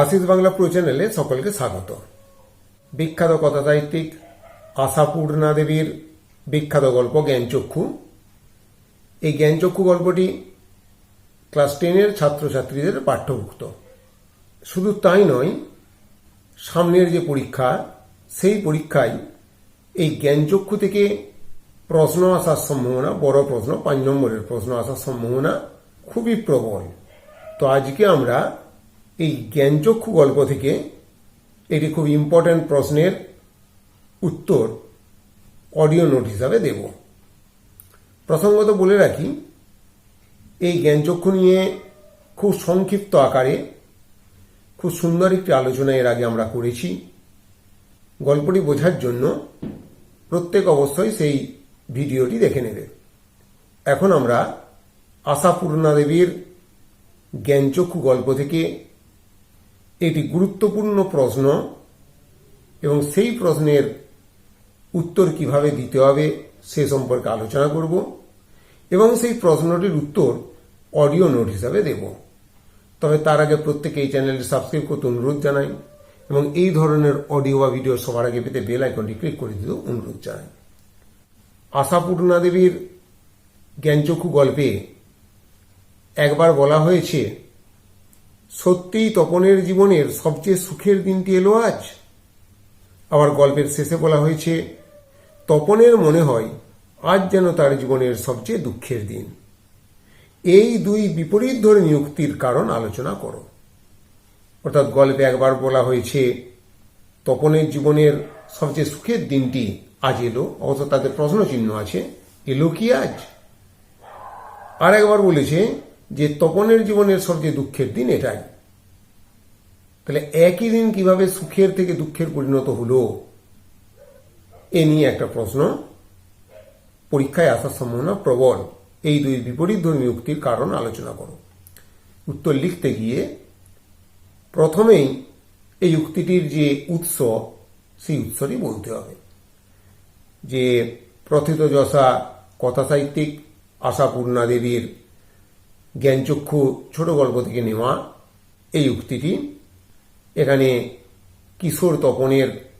Ashis Bangla pro চ্যানেলে সকলকে স্বাগত। বিখ্যাত কথা সাহিত্যিক আশাপূর্ণা দেবীর বিখ্যাত গল্প জ্ঞানচক্ষু। এই জ্ঞানচক্ষু গল্পটি ক্লাস টেনের ছাত্রছাত্রীদের পাঠ্যভুক্ত। শুধু তাই নয়, সামনের যে পরীক্ষা, সেই পরীক্ষায় এই জ্ঞানচক্ষু থেকে প্রশ্ন আসার সম্ভাবনা, বড় প্রশ্ন, পাঁচ নম্বরের প্রশ্ন আসার সম্ভাবনা খুবই প্রবল। তো আজকে আমরা এই জ্ঞানচক্ষু গল্প থেকে একটি খুব ইম্পর্ট্যান্ট প্রশ্নের উত্তর অডিও নোট হিসাবে দেব। প্রসঙ্গত বলে রাখি, এই জ্ঞানচক্ষু নিয়ে খুব সংক্ষিপ্ত আকারে খুব সুন্দর একটি আলোচনা এর আগে আমরা করেছি। গল্পটি বোঝার জন্য প্রত্যেক অবশ্যই সেই ভিডিওটি দেখে নেবে। এখন আমরা আশাপূর্ণা দেবীর জ্ঞানচক্ষু গল্প থেকে একটি গুরুত্বপূর্ণ প্রশ্ন এবং সেই প্রশ্নের উত্তর কীভাবে দিতে হবে সে সম্পর্কে আলোচনা করব এবং সেই প্রশ্নটির উত্তর অডিও নোট হিসাবে দেব। তবে তার আগে প্রত্যেকে এই চ্যানেলটি সাবস্ক্রাইব করতে অনুরোধ জানাই এবং এই ধরনের অডিও বা ভিডিও সবার আগে পেতে বেল আইকনটি ক্লিক করে দিতে অনুরোধ জানাই। আশাপূর্ণা দেবীর জ্ঞানচক্ষু গল্পে একবার বলা হয়েছে সত্যিই তপনের জীবনের সবচেয়ে সুখের দিনটি এলো আজ? আবার গল্পের শেষে বলা হয়েছে, তপনের মনে হয় আজ যেন তার জীবনের সবচেয়ে দুঃখের দিন। এই দুই বিপরীত ধরে নিযুক্তির কারণ আলোচনা করো। অর্থাৎ গল্পে একবার বলা হয়েছে, তপনের জীবনের সবচেয়ে সুখের দিনটি আজ এলো, অবশ্য তাদের প্রশ্ন চিহ্ন আছে, এলো কি আজ? আর একবার বলেছে যে তপনের জীবনের সবচেয়ে দুঃখের দিন এটাই। তাহলে একই দিন কীভাবে সুখের থেকে দুঃখের পরিণত হলো? এ নিয়ে একটা প্রশ্ন পরীক্ষায় আসার সম্ভাবনা প্রবল। এই দুই বিপরীত ধর্মী উক্তির কারণ আলোচনা করো। উত্তর লিখতে গিয়ে প্রথমেই এই উক্তিটির যে উৎস, সেই উৎসটি বলতে হবে। যে প্রথিত যশা কথা সাহিত্যিক আশাপূর্ণা দেবীর জ্ঞানচক্ষু ছোট গল্প থেকে নেওয়া এই উক্তিটি। এখানে কিশোর তপনের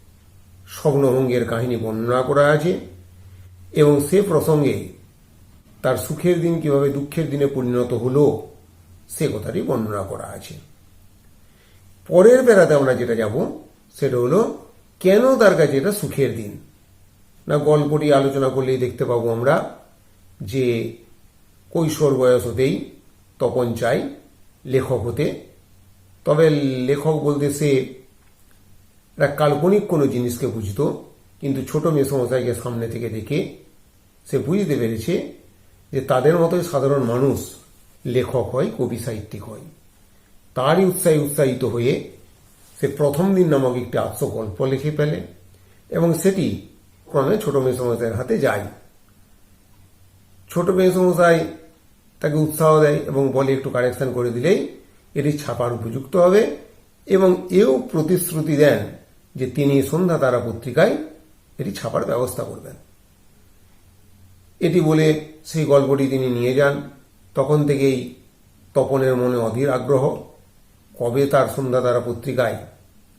স্বপ্নভঙ্গের কাহিনী বর্ণনা করা আছে এবং সে প্রসঙ্গে তার সুখের দিন কীভাবে দুঃখের দিনে পরিণত হলো সে কথাটি বর্ণনা করা আছে। পরের বেড়াতে আমরা যেটা যাব, সেটা হলো কেন তার কাছে এটা সুখের দিন? না, গল্পটি আলোচনা করলেই দেখতে পাবো আমরা যে কৈশোর বয়স হতেই তপন চাই, লেখক হতে। তবে লেখক বলতে সে একটা কাল্পনিক কোনো জিনিসকে বুঝতো, কিন্তু ছোট মেসমশাইকে সামনে থেকে দেখে সে বুঝতে পেরেছে যে তাদের মতোই সাধারণ মানুষ লেখক হয়, কবি সাহিত্যিক হয়। তারই উৎসাহী উৎসাহিত হয়ে সে প্রথম দিন নামক একটি আত্মগল্প লিখে ফেলে এবং সেটি ক্রমে ছোট মেসমশাইয়ের হাতে যায়। ছোট মেসমশাই তাকে উৎসাহ দেয় এবং বলে একটু কারেকশন করে দিলেই এটি ছাপার উপযুক্ত হবে। এবং এও প্রতিশ্রুতি দেন যে তিনি সন্ধ্যা তারা পত্রিকায় এটি ছাপার ব্যবস্থা করবেন। এটি বলে সেই গল্পটি তিনি নিয়ে যান। তখন থেকেই তপনের মনে অধীর আগ্রহ। কবে তার সন্ধ্যা তারা পত্রিকায়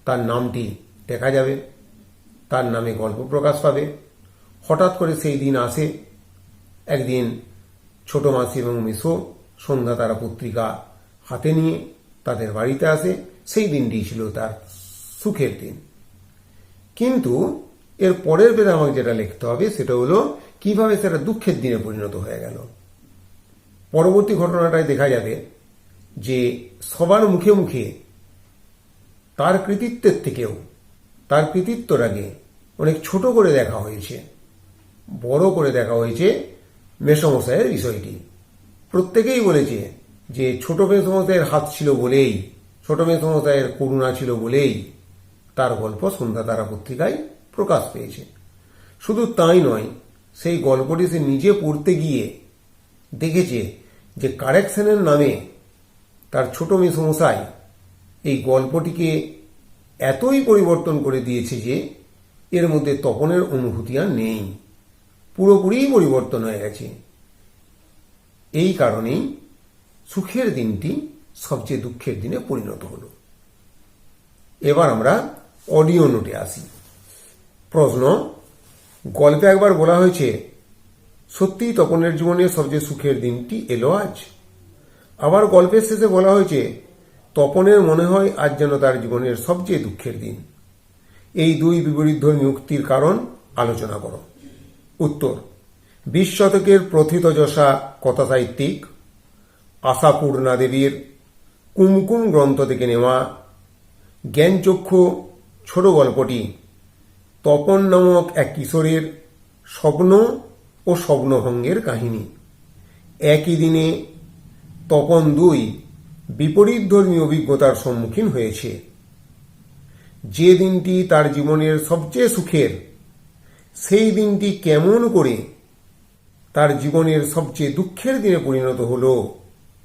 তার নামটি দেখা যাবে? তার নামে গল্প প্রকাশ পাবে। হঠাৎ করে সেই দিন আসে। একদিন ছোট মাসি এবং মেসো সন্ধ্যা তারা পত্রিকা হাতে নিয়ে তাদের বাড়িতে আসে। সেই দিনটি ছিল তার সুখের দিন। কিন্তু এর পরের বেলা আমাকে যেটা লিখতে হবে, সেটা হলো, কীভাবে সেটা দুঃখের দিনে পরিণত হয়ে গেল। পরবর্তী ঘটনাটায় দেখা যাবে যে সবার মুখে মুখে তার কৃতিত্বের থেকেও, তার কৃতিত্বটাকে অনেক ছোট করে দেখা হয়েছে, বড় করে দেখা হয়েছে মেসমশাইয়ের বিষয়টি। প্রত্যেকেই বলেছে যে ছোট মেসমশাইয়ের হাত ছিল বলেই, ছোট মেসমশাইয়ের করুণা ছিল বলেই তার গল্প সন্ধ্যা তারা পত্রিকায় প্রকাশ পেয়েছে। শুধু তাই নয়, সেই গল্পটি সে নিজে পড়তে গিয়ে দেখেছে যে কারেকশনের নামে তার ছোট মেসমশাই এই গল্পটিকে এতই পরিবর্তন করে দিয়েছে যে এর মধ্যে তপনের অনুভূতি আর নেই। পুরোপুরিই পরিবর্তন হয়ে গেছে। এই কারণেই সুখের দিনটি সবচেয়ে দুঃখের দিনে পরিণত হল। এবার আমরা অডিও নোটে আসি। প্রশ্ন, গল্পে একবার বলা হয়েছে, সত্যিই তপনের জীবনে সবচেয়ে সুখের দিনটি এলো আজ? আবার গল্পের শেষে বলা হয়েছে, তপনের মনে হয় আজ যেন তার জীবনের সবচেয়ে দুঃখের দিন। এই দুই বিপরীত ধর্মী উক্তির কারণ আলোচনা করো। উত্তর। বিশ শতকের প্রথিতযশা কথাসাহিত্যিক, আশাপূর্ণা দেবীর কুমকুম গ্রন্থ থেকে নেওয়া জ্ঞানচক্ষু ছোট গল্পটি তপন নামক এক কিশোরের স্বপ্ন ও স্বপ্নভঙ্গের কাহিনী। একই দিনে তপন দুই বিপরীত ধর্মী অভিজ্ঞতার সম্মুখীন হয়েছে। যে দিনটি তার জীবনের সবচেয়ে সুখের সেই দিনটি কেমন করে তার জীবনের সবচেয়ে দুঃখের দিনে পরিণত হল,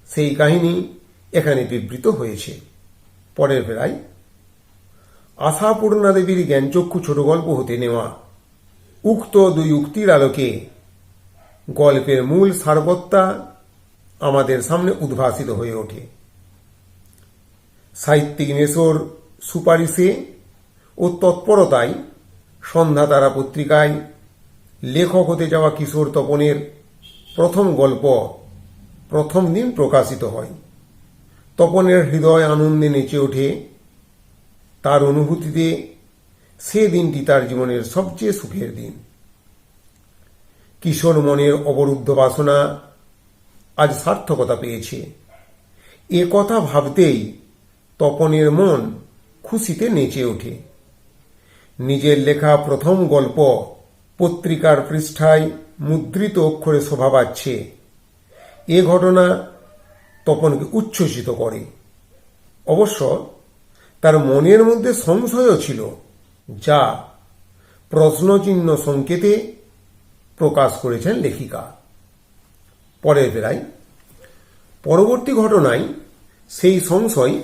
সেই কাহিনী এখানে বিবৃত হয়েছে। পরের বেলায় আশাপূর্ণা দেবীর জ্ঞানচক্ষু ছোট গল্প হতে নেওয়া, উক্ত দুই উক্তির আলোকে গল্পের মূল সারবত্তা আমাদের সামনে উদ্ভাসিত হয়ে ওঠে। সাহিত্যিক মেসোর সুপারিশে ও তৎপরতায় সন্ধ্যা তারা পত্রিকায় লেখক হতে যাওয়া কিশোর তপনের প্রথম গল্প প্রথম দিন প্রকাশিত হয়। তপনের হৃদয় আনন্দে নেচে ওঠে। তার অনুভূতিতে সে দিনটি তার জীবনের সবচেয়ে সুখের দিন। কিশোর মনের অবরুদ্ধ বাসনা আজ সার্থকতা পেয়েছে। এ কথা ভাবতেই তপনের মন খুশিতে নেচে ওঠে। নিজের লেখা প্রথম গল্প পত্রিকার পৃষ্ঠায় মুদ্রিত অক্ষরে শোভা পাচ্ছে। এ ঘটনা তপনকে উচ্ছ্বসিত করে। অবশ্য তার মনের মধ্যে সংশয়ও ছিল, যা প্রশ্নচিহ্ন সংকেতে প্রকাশ করেছেন লেখিকা। পরের বেলায় পরবর্তী ঘটনায় সেই সংশয়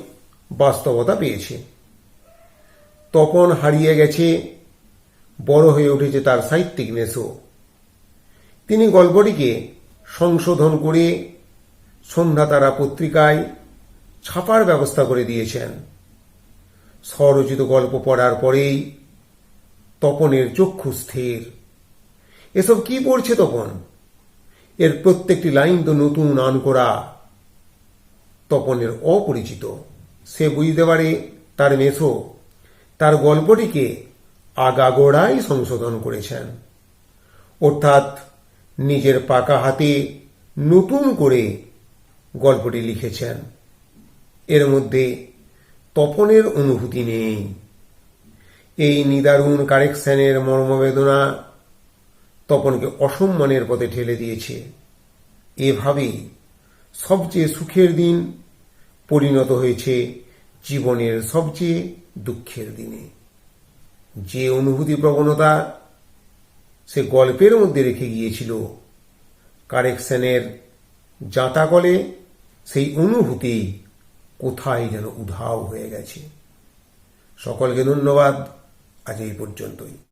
বাস্তবতা পেয়েছে। তপন হারিয়ে গেছে, বড় হয়ে উঠেছে তার সাহিত্যিক নেশো তিনি গল্পটিকে সংশোধন করে সন্ধ্যা তারা পত্রিকায় ছাপার ব্যবস্থা করে দিয়েছেন। স্বরচিত গল্প পড়ার পরেই তপনের চক্ষু স্থির। এসব কি পড়ছে তপন? এর প্রত্যেকটি লাইন তো নতুন আন করা তপনের অপরিচিত। সে বুঝতে পারে তার মেসো তার গল্পটিকে আগাগোড়াই সংশোধন করেছেন। অর্থাৎ নিজের পাকা হাতে নতুন করে গল্পটি লিখেছেন। এর মধ্যে তপনের অনুভূতি নেই। এই নিদারুণ কারেকশনের মর্মবেদনা তপনকে অসম্মানের পথে ঠেলে দিয়েছে। এভাবেই সবচেয়ে সুখের দিন পরিণত হয়েছে জীবনের সবচেয়ে দুঃখের দিনে। যে অনুভূতি প্রবণতা সে গল্পের মধ্যে রেখে গিয়েছিল, কারেকশনের জাঁতাকলে সেই অনুভূতি কোথায় যেন উধাও হয়ে গেছে। সকলকে ধন্যবাদ, আজ এই পর্যন্তই।